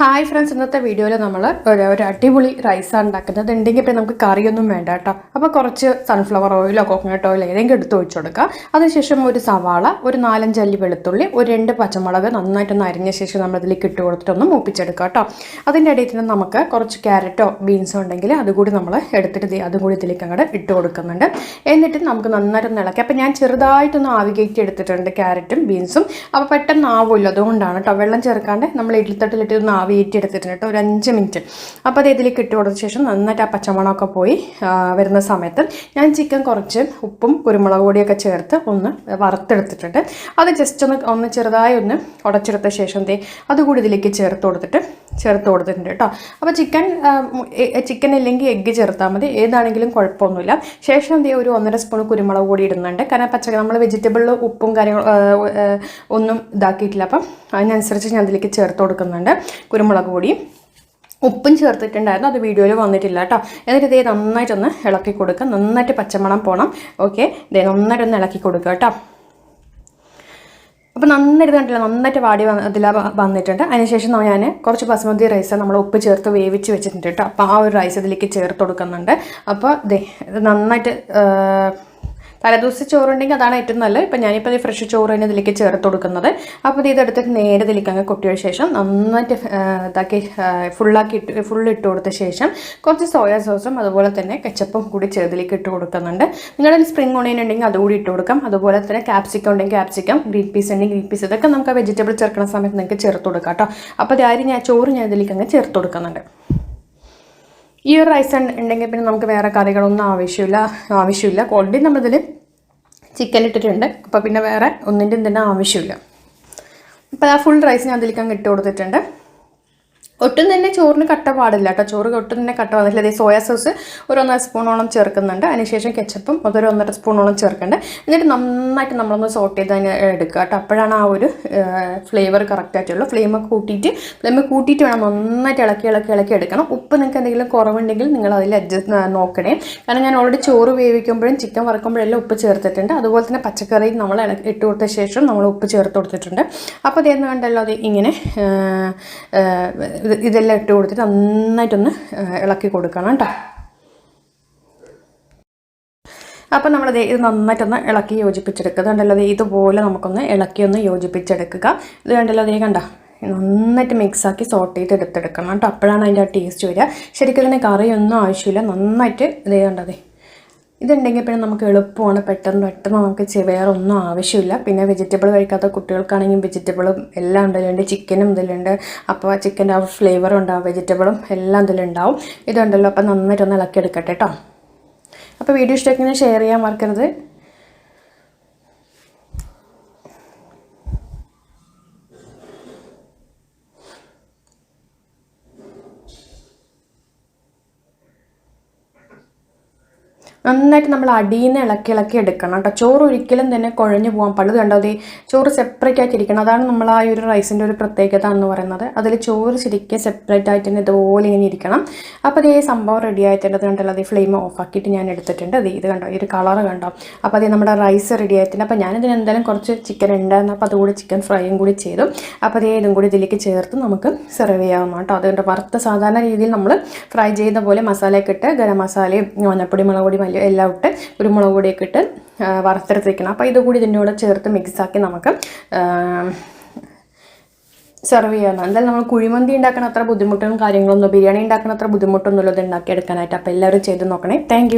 Hi friends ഇന്നത്തെ വീഡിയോയിൽ നമ്മൾ ഒരു അടിപൊളി റൈസാണ് ഉണ്ടാക്കുന്നത്. ഉണ്ടെങ്കിൽ പിന്നെ നമുക്ക് കറിയൊന്നും വേണ്ട കേട്ടോ. അപ്പോൾ കുറച്ച് സൺഫ്ലവർ ഓയിലോ കോക്കനട്ട് ഓയിലോ ഏതെങ്കിലും എടുത്ത് ഒഴിച്ചു കൊടുക്കുക അതിനുശേഷം ഒരു സവാള ഒരു നാലഞ്ച് അല്ലി വെളുത്തുള്ളി ഒരു രണ്ട് പച്ചമുളക് നന്നായിട്ടൊന്ന് അരിഞ്ഞ ശേഷം നമ്മൾ ഇതിലേക്ക് ഇട്ട് കൊടുത്തിട്ടൊന്ന് മൂപ്പിച്ചെടുക്കുക കേട്ടോ. അതിന്റെ ഇടയിൽ തന്നെ നമുക്ക് കുറച്ച് ക്യാരറ്റോ ബീൻസോ ഉണ്ടെങ്കിൽ അതുകൂടി നമ്മൾ എടുത്തിട്ട് അതും കൂടി ഇതിലേക്ക് അങ്ങോട്ട് ഇട്ട് കൊടുക്കുന്നുണ്ട്. എന്നിട്ട് നമുക്ക് നന്നായിട്ടൊന്ന് ഇളക്കി. അപ്പോൾ ഞാൻ ചെറുതായിട്ടൊന്ന് ആവി കയറ്റി എടുത്തിട്ടുണ്ട് ക്യാരറ്റും ബീൻസും അപ്പോൾ പെട്ടെന്ന് ആവുമല്ലോ അതുകൊണ്ടാണ് കേട്ടോ. വെള്ളം ചേർക്കാണ്ട് നമ്മൾ ഇഡ്ലിത്തട്ടിലിട്ട് ഒന്ന് ആവി കയറ്റി എടുത്തിട്ടുണ്ട് കേട്ടോ ഒരു അഞ്ച് മിനിറ്റ്. അപ്പോൾ അത് ഇതിലേക്ക് ഇട്ട് കൊടുത്ത ശേഷം നന്നായിട്ട് ആ പച്ചമണമൊക്കെ പോയി വരുന്ന സമയത്ത് ഞാൻ ചിക്കൻ കുറച്ച് ഉപ്പും കുരുമുളക് പൊടിയൊക്കെ ചേർത്ത് ഒന്ന് വറുത്തെടുത്തിട്ടുണ്ട്. അത് ജസ്റ്റ് ഒന്ന് ഒന്ന് ചെറുതായി ഒന്ന് ഉടച്ചെടുത്ത ശേഷം ദേ അതുകൂടി ഇതിലേക്ക് ചേർത്ത് കൊടുത്തിട്ട് ചേർത്ത് കൊടുത്തിട്ടുണ്ട് കേട്ടോ. അപ്പോൾ ചിക്കൻ ചിക്കൻ ഇല്ലെങ്കിൽ എഗ്ഗ് ചേർത്താൽ മതി. ഏതാണെങ്കിലും കുഴപ്പമൊന്നുമില്ല. ശേഷം എന്ത് ഒരു ഒന്നര സ്പൂൺ കുരുമുളക് കൂടി ഇടുന്നുണ്ട്. കാരണം പച്ചക്കറി നമ്മൾ വെജിറ്റബിളിൽ ഉപ്പും ആ, ഒന്നും ഇതാക്കിയിട്ടില്ല. അപ്പം അതിനനുസരിച്ച് ഞാൻ അതിലേക്ക് ചേർത്ത് കൊടുക്കുന്നുണ്ട് കുരുമുളക് കൂടി ഉപ്പും ചേർത്തിട്ടുണ്ടായിരുന്നു. അത് വീഡിയോയിൽ വന്നിട്ടില്ല കേട്ടോ. എന്നിട്ട് ഇതേ നന്നായിട്ടൊന്ന് ഇളക്കി കൊടുക്കുക നന്നായിട്ട് പച്ചമണം പോകണം ഓക്കെ? ഇതേ നന്നായിട്ടൊന്ന് ഇളക്കി കൊടുക്കുക കേട്ടോ. അപ്പോൾ നന്നായിട്ട് കണ്ടില്ല നന്നായിട്ട് വാടി ഇതിൽ വന്നിട്ടുണ്ട്. അതിനുശേഷം ഞാൻ കുറച്ച് ബസ്മതി റൈസ് നമ്മൾ ഉപ്പ് ചേർത്ത് വേവിച്ച് വെച്ചിട്ടുണ്ട് കേട്ടോ. അപ്പോൾ ആ ഒരു റൈസ് ഇതിലേക്ക് ചേർത്ത് കൊടുക്കുന്നുണ്ട്. അപ്പോൾ ഇത് നന്നായിട്ട് തലേദിവസം ചോറുണ്ടെങ്കിൽ അതാണ് ഏറ്റവും നല്ലത്. ഇപ്പം ഞാനിപ്പോൾ ഈ ഫ്രഷ് ചോറ് തന്നെ ഇതിലേക്ക് ചേർത്ത് കൊടുക്കുന്നത്. അപ്പോൾ ഇത് ഇതെടുത്തിട്ട് നേരെ ഇതിലേക്ക് അങ്ങ് കൊട്ടിയ ശേഷം നന്നായിട്ട് ഇതാക്കി ഫുള്ളാക്കി ഇട്ട് ഫുൾ ഇട്ട് കൊടുത്ത ശേഷം കുറച്ച് സോയാ സോസും അതുപോലെ തന്നെ കെച്ചപ്പും കൂടി ചെറുതിലേക്ക് ഇട്ട് കൊടുക്കുന്നുണ്ട്. നിങ്ങളുടെ സ്പ്രിംഗ് ഓണിയൻ ഉണ്ടെങ്കിൽ അതുകൂടി ഇട്ട് കൊടുക്കാം. അതുപോലെ തന്നെ ക്യാപ്സിക്കം ഉണ്ടെങ്കിൽ ക്യാപ്സിക്കം ഗ്രീൻ പീസ് ഉണ്ടെങ്കിൽ ഗ്രീൻ പീസ് ഇതൊക്കെ നമുക്ക് വെജിറ്റബിൾ ചേർക്കുന്ന സമയത്ത് നിങ്ങൾക്ക് ചേർത്ത് കൊടുക്കാം കേട്ടോ. അപ്പോൾ അത് ഞാൻ ചോറ് ഞാൻ ഇതിലേക്ക് അങ്ങ് ചേർത്ത് കൊടുക്കുന്നുണ്ട്. ഈ ഒരു റൈസ് ഉണ്ടെങ്കിൽ പിന്നെ നമുക്ക് വേറെ കറികളൊന്നും ആവശ്യമില്ല ആവശ്യമില്ല. ഓൾറെഡി നമ്മളിതിൽ ചിക്കൻ ഇട്ടിട്ടുണ്ട്. അപ്പോൾ പിന്നെ വേറെ ഒന്നിന്റെയും തന്നെ ആവശ്യമില്ല. അപ്പോൾ ആ ഫുൾ റൈസ് ഞാൻ അതിലേക്ക് അങ്ങ് ഇട്ട് കൊടുത്തിട്ടുണ്ട്. ഒട്ടും തന്നെ ചോറിന് കട്ട പാടില്ല കേട്ടോ. ചോറ് ഒട്ടും തന്നെ കട്ട പാടില്ല. അതേ സോയാ സോസ് ഒരു ഒന്നര സ്പൂണോളം ചേർക്കുന്നുണ്ട്. അതിനുശേഷം കെച്ചപ്പും അതൊരു ഒന്നര സ്പൂണോളം ചേർക്കുന്നുണ്ട്. എന്നിട്ട് നന്നായിട്ട് നമ്മളൊന്ന് സോട്ട് ചെയ്ത് അതിന് എടുക്കുക കേട്ടോ. അപ്പോഴാണ് ആ ഒരു ഫ്ലേവർ കറക്റ്റായിട്ടുള്ളൂ ഫ്ലെയിം കൂട്ടിയിട്ട് ഫ്ലെയിം കൂട്ടിയിട്ട് വേണം നന്നായിട്ട് ഇളക്കി ഇളക്കി ഇളക്കി എടുക്കണം. ഉപ്പ് നിങ്ങൾക്ക് എന്തെങ്കിലും കുറവുണ്ടെങ്കിൽ നിങ്ങൾ അതിൽ അഡ്ജസ്റ്റ് നോക്കണേ. കാരണം ഞാൻ ഓൾറെഡി ചോറ് വേവിക്കുമ്പോഴും ചിക്കൻ വറക്കുമ്പോഴെല്ലാം ഉപ്പ് ചേർത്തിട്ടുണ്ട്. അതുപോലെ തന്നെ പച്ചക്കറി നമ്മൾ ഇട്ട് കൊടുത്ത ശേഷം നമ്മൾ ഉപ്പ് ചേർത്ത് കൊടുത്തിട്ടുണ്ട്. അപ്പോൾ അതേന്ന് കണ്ടല്ലോ അത് ഇങ്ങനെ ഇത് ഇതെല്ലാം ഇട്ട് കൊടുത്തിട്ട് നന്നായിട്ടൊന്ന് ഇളക്കി കൊടുക്കണം കേട്ടോ അപ്പോൾ നമ്മൾ ഇത് നന്നായിട്ടൊന്ന് ഇളക്കി യോജിപ്പിച്ചെടുക്കുക. അതുകൊണ്ടല്ലോ ഇതുപോലെ നമുക്കൊന്ന് ഇളക്കി ഒന്ന് യോജിപ്പിച്ചെടുക്കുക. ഇത് കണ്ടല്ലോ ദേ കണ്ട? നന്നായിട്ട് മിക്സാക്കി സോട്ട് ചെയ്ത് എടുത്തെടുക്കണം കേട്ടോ അപ്പോഴാണ് അതിന്റെ ആ ടേസ്റ്റ് വരിക. ശരിക്കും ഇതിന് കറിയൊന്നും ആവശ്യമില്ല. നന്നായിട്ട് ഇതേ കണ്ടതേ ഇതുണ്ടെങ്കിൽ പിന്നെ നമുക്ക് എളുപ്പമാണ്. പെട്ടെന്ന് പെട്ടെന്ന് നമുക്ക് വേറെ ഒന്നും ആവശ്യമില്ല. പിന്നെ വെജിറ്റബിൾ കഴിക്കാത്ത കുട്ടികൾക്കാണെങ്കിൽ വെജിറ്റബിളും എല്ലാം ഇതിലുണ്ട്. ചിക്കനും ഇതിലുണ്ട്. അപ്പോൾ ചിക്കന്റെ ആ ഫ്ലേവറും ഉണ്ടാവും. വെജിറ്റബിളും എല്ലാം ഇതിലുണ്ടാവും. ഇതുണ്ടല്ലോ. അപ്പോൾ നന്നായിട്ടൊന്ന് ഇളക്കിയെടുക്കട്ടെ കേട്ടോ അപ്പോൾ വീഡിയോ ഇഷ്ടമാക്കി ഷെയർ ചെയ്യാൻ മറക്കരുത്. നന്നായിട്ട് നമ്മൾ അടിയിൽ നിന്ന് ഇളക്കി ഇളക്കി എടുക്കണം കേട്ടോ. ചോറ് ഒരിക്കലും തന്നെ കുഴഞ്ഞു പോകാൻ പാടില്ല. കണ്ടോ അതേ ചോറ് സെപ്പറേറ്റ് ആയിട്ടിരിക്കണം അതാണ് നമ്മൾ ആ ഒരു റൈസിന്റെ ഒരു പ്രത്യേകത എന്ന് പറയുന്നത്. അതിൽ ചോറ് ശരിക്കും സെപ്പറേറ്റ് ആയിട്ട് തന്നെ ഇതുപോലെ ഇങ്ങനെ ഇരിക്കണം. അപ്പോൾ അതേ സംഭവം റെഡി ആയിട്ടുണ്ട് കണ്ടല്ലോ. അതേ ഫ്ലെയിം ഓഫ് ആക്കിയിട്ട് ഞാൻ എടുത്തിട്ടുണ്ട്. അത് ഇത് കണ്ടോ? ഈ ഒരു കളർ കണ്ടോ? അപ്പോൾ അതേ നമ്മുടെ റൈസ് റെഡി ആയിട്ടുണ്ട്. അപ്പോൾ ഞാനിതിന് എന്തായാലും കുറച്ച് ചിക്കൻ ഉണ്ടായിരുന്നു അപ്പോൾ അതുകൂടി ചിക്കൻ ഫ്രൈയും കൂടി ചെയ്തു. അപ്പോൾ അതേ ഇതും കൂടി ഇതിലേക്ക് ചേർത്ത് നമുക്ക് സെർവ് ചെയ്യാവുന്ന കേട്ടോ. അതുകൊണ്ട് വറുത്ത സാധാരണ രീതിയിൽ നമ്മൾ ഫ്രൈ ചെയ്യുന്ന പോലെ മസാലയൊക്കെ ഇട്ട് ഗരം മസാലയും മഞ്ഞപ്പൊടി മുളക് പൊടി മല്ലി എല്ലാം ഇട്ട് കുരുമുളക് പൊടിയൊക്കെ ഇട്ട് വറുത്തെടുത്ത് വറുത്തെടുത്തിരിക്കണം അപ്പോൾ ഇതുകൂടി ഇതിന്റെ കൂടെ ചേർത്ത് മിക്സാക്കി നമുക്ക് സെർവ് ചെയ്യണം എന്തായാലും നമ്മൾ കുഴിമന്തി ഉണ്ടാക്കുന്ന അത്ര ബുദ്ധിമുട്ടും കാര്യങ്ങളൊന്നും ബിരിയാണി ഉണ്ടാക്കുന്ന അത്ര ബുദ്ധിമുട്ടൊന്നുമില്ല ഇത് ഉണ്ടാക്കിയെടുക്കാനായിട്ട്. അപ്പോൾ എല്ലാവരും ചെയ്ത് നോക്കണേ. താങ്ക്